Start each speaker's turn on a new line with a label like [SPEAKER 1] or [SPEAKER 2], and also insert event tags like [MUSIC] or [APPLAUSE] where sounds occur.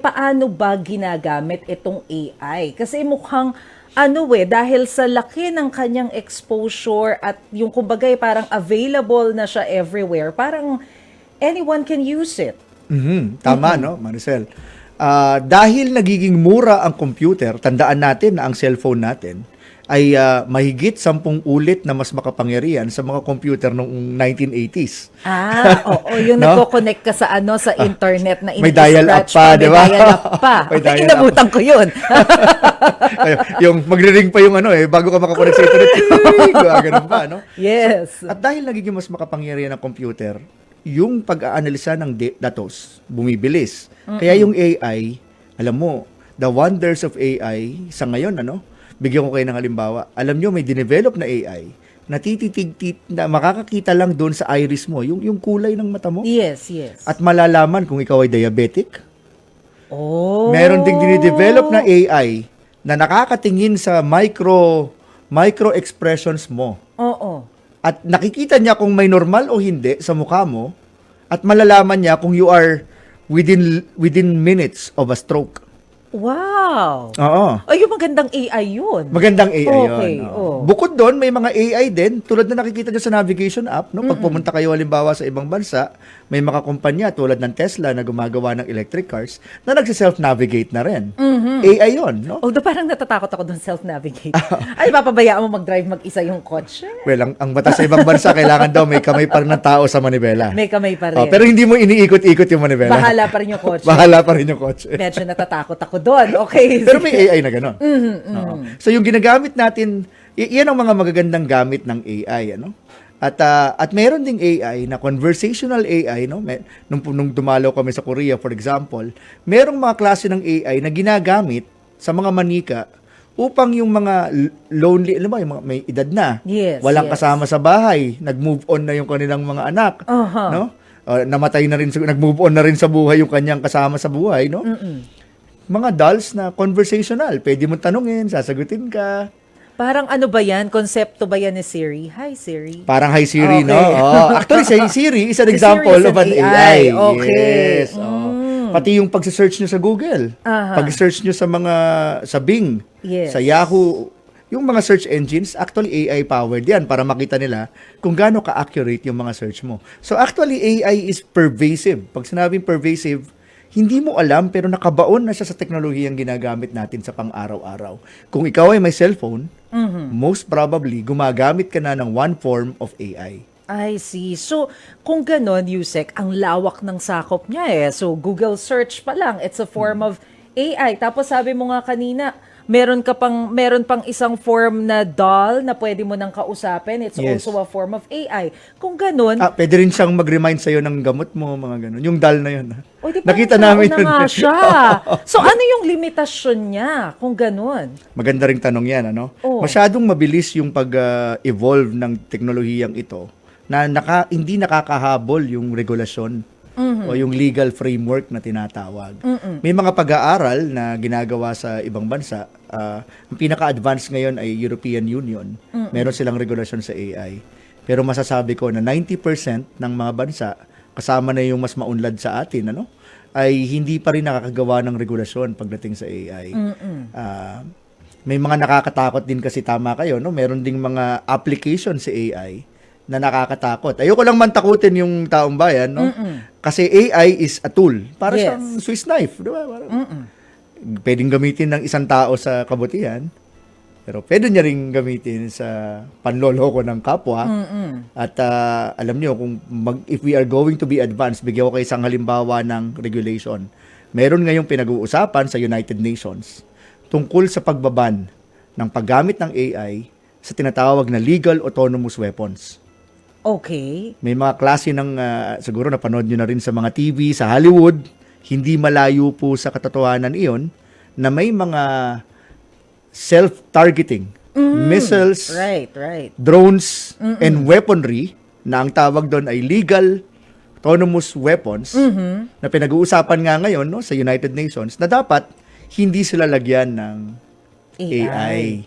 [SPEAKER 1] paano ba ginagamit itong AI? Kasi mukhang ano eh, dahil sa laki ng kanyang exposure at yung kumbaga parang available na siya everywhere, parang anyone can use it.
[SPEAKER 2] Mhm, Tama, no, Maricel? Ah, dahil nagiging mura ang computer, tandaan natin na ang cellphone natin ay ah, mahigit sampung ulit na mas makapangyarihan sa mga computer noong 1980s.
[SPEAKER 1] Ah, oo, yung [LAUGHS]
[SPEAKER 2] No?
[SPEAKER 1] nagko-connect ka sa ano sa internet na
[SPEAKER 2] May dial-up pa, di ba?
[SPEAKER 1] May dial-up pa. [LAUGHS]
[SPEAKER 2] May
[SPEAKER 1] Ay,
[SPEAKER 2] dial-up.
[SPEAKER 1] Inabutan ko yun. [LAUGHS]
[SPEAKER 2] Yung magre-ring pa yung ano eh, bago ka makakonect sa internet, ganun pa, no?
[SPEAKER 1] yes.
[SPEAKER 2] At dahil nagiging mas makapangyarihan ang computer, yung pag-aanalisa ng da- datos, bumibilis. Kaya yung AI, alam mo, the wonders of AI sa ngayon, ano? Bigyan ko kayo ng halimbawa. Alam nyo, may dinevelop na AI na tititig na makakakita lang doon sa iris mo, yung, yung kulay ng mata mo.
[SPEAKER 1] Yes, yes.
[SPEAKER 2] At malalaman kung ikaw ay diabetic.
[SPEAKER 1] oh.
[SPEAKER 2] Meron ding dinidevelop na AI na nakakatingin sa micro micro expressions mo.
[SPEAKER 1] Oo.
[SPEAKER 2] At nakikita niya kung may normal o hindi sa mukha mo at malalaman niya kung you are within within minutes of a stroke.
[SPEAKER 1] Wow.
[SPEAKER 2] Oo.
[SPEAKER 1] Ay, yung magandang AI yun.
[SPEAKER 2] Magandang AI
[SPEAKER 1] Okay,
[SPEAKER 2] yun.
[SPEAKER 1] oo.
[SPEAKER 2] Bukod doon, may mga AI din, tulad na nakikita nyo sa navigation app, no? pag pumunta kayo halimbawa sa ibang bansa, may mga kumpanya tulad ng Tesla na gumagawa ng electric cars na nagsi-self-navigate na rin. AI yun, no?
[SPEAKER 1] Although parang natatakot ako dun self-navigate. Ay, papabayaan mo mag-drive mag-isa yung kotse?
[SPEAKER 2] Well, ang, ang batas sa ibang bansa, [LAUGHS] kailangan daw may kamay pa rin ng tao sa manibela.
[SPEAKER 1] May kamay pa rin.
[SPEAKER 2] Oh, pero hindi mo iniikot-ikot yung manibela.
[SPEAKER 1] Bahala pa rin yung kotse. [LAUGHS]
[SPEAKER 2] Bahala pa rin yung kotse.
[SPEAKER 1] Medyo natatakot ako doon. Okay. [LAUGHS]
[SPEAKER 2] Pero may AI na gano'n.
[SPEAKER 1] Mm-hmm,
[SPEAKER 2] Oo. So yung ginagamit natin, y- yan ang mga magagandang gamit ng AI, ano? At ah, at meron ding AI na conversational AI, no? May, nung nung dumalaw kami sa Korea, for example, merong mga klase ng AI na ginagamit sa mga manika upang yung mga lonely, alam mo, yung mga may edad na,
[SPEAKER 1] Yes,
[SPEAKER 2] walang
[SPEAKER 1] yes.
[SPEAKER 2] kasama sa bahay, nag-move on na yung kanilang mga anak,
[SPEAKER 1] Aha.
[SPEAKER 2] no? Uh, namatay na rin, nag-move on na rin sa buhay yung kanyang kasama sa buhay, no? Mga dolls na conversational. Pwede mo tanungin, sasagutin ka.
[SPEAKER 1] Parang ano ba yan? Konsepto ba yan ni Siri? Hi, Siri.
[SPEAKER 2] Parang hi Siri,
[SPEAKER 1] Okay.
[SPEAKER 2] no? Oh, actually, si Siri is an [LAUGHS]
[SPEAKER 1] Si
[SPEAKER 2] example
[SPEAKER 1] Siri is
[SPEAKER 2] of an
[SPEAKER 1] an
[SPEAKER 2] AI.
[SPEAKER 1] AI. Okay.
[SPEAKER 2] Yes. oh. Pati yung pag-search nyo sa Google.
[SPEAKER 1] Aha.
[SPEAKER 2] Pag-search nyo sa mga, sa Bing,
[SPEAKER 1] Yes.
[SPEAKER 2] sa Yahoo, yung mga search engines, actually AI powered yan para makita nila kung gaano ka-accurate yung mga search mo. So actually, AI is pervasive. Pag sinabing pervasive, hindi mo alam pero nakabaon na siya sa teknolohiyang ginagamit natin sa pang-araw-araw. Kung ikaw ay may cellphone,
[SPEAKER 1] Mm-hmm.
[SPEAKER 2] most probably gumagamit ka na ng one form of AI.
[SPEAKER 1] I see. So, kung ganon, Yusek, ang lawak ng sakop niya eh. So, Google search pa lang, it's a form of AI. Tapos sabi mo nga kanina, meron ka pang meron pang isang form na doll na pwede mo nang kausapin. It's
[SPEAKER 2] Yes.
[SPEAKER 1] also a form of AI. Kung ganon,
[SPEAKER 2] Ah, pwede rin siyang mag-remind sa'yo ng gamot mo, mga ganun. Yung dal na
[SPEAKER 1] o di
[SPEAKER 2] Nakita namin
[SPEAKER 1] tao
[SPEAKER 2] yun.
[SPEAKER 1] na nga siya. [LAUGHS] so, ano yung limitasyon niya kung ganon?
[SPEAKER 2] Maganda ring tanong yan, ano?
[SPEAKER 1] Oo.
[SPEAKER 2] Masyadong mabilis yung pag-evolve ng teknolohiyang ito na naka, hindi nakakahabol yung regulasyon
[SPEAKER 1] Mm-hmm.
[SPEAKER 2] o yung legal framework na tinatawag. May mga pag-aaral na ginagawa sa ibang bansa. ah, ang pinaka-advanced ngayon ay European Union. Meron silang regulasyon sa AI. Pero masasabi ko na 90% ng mga bansa, kasama na yung mas maunlad sa atin, ano? ay hindi pa rin nakakagawa ng regulasyon pagdating sa AI. Ah, may mga nakakatakot din kasi tama kayo, no? Meron ding mga application sa AI na nakakatakot. Ayoko lang man takutin yung taong bayan, no? Kasi AI is a tool. Para
[SPEAKER 1] Yes.
[SPEAKER 2] siyang Swiss knife, di ba? Parang, pwedeng gamitin ng isang tao sa kabutihan. Pero pwede niya ring gamitin sa panloloko ng kapwa. At ah, alam niyo kung mag, if we are going to be advanced, bigyan ko kayo isang halimbawa ng regulation. Meron ngayong pinag-uusapan sa United Nations tungkol sa pagbaban ng paggamit ng AI sa tinatawag na legal autonomous weapons.
[SPEAKER 1] Okay.
[SPEAKER 2] May mga klase ng, ah, siguro napanood nyo na rin sa mga TV, sa Hollywood, hindi malayo po sa katotohanan iyon, na may mga self-targeting missiles,
[SPEAKER 1] Right, right.
[SPEAKER 2] drones, and weaponry na ang tawag doon ay legal autonomous weapons na pinag-uusapan nga ngayon no, sa United Nations na dapat hindi sila lagyan ng AI.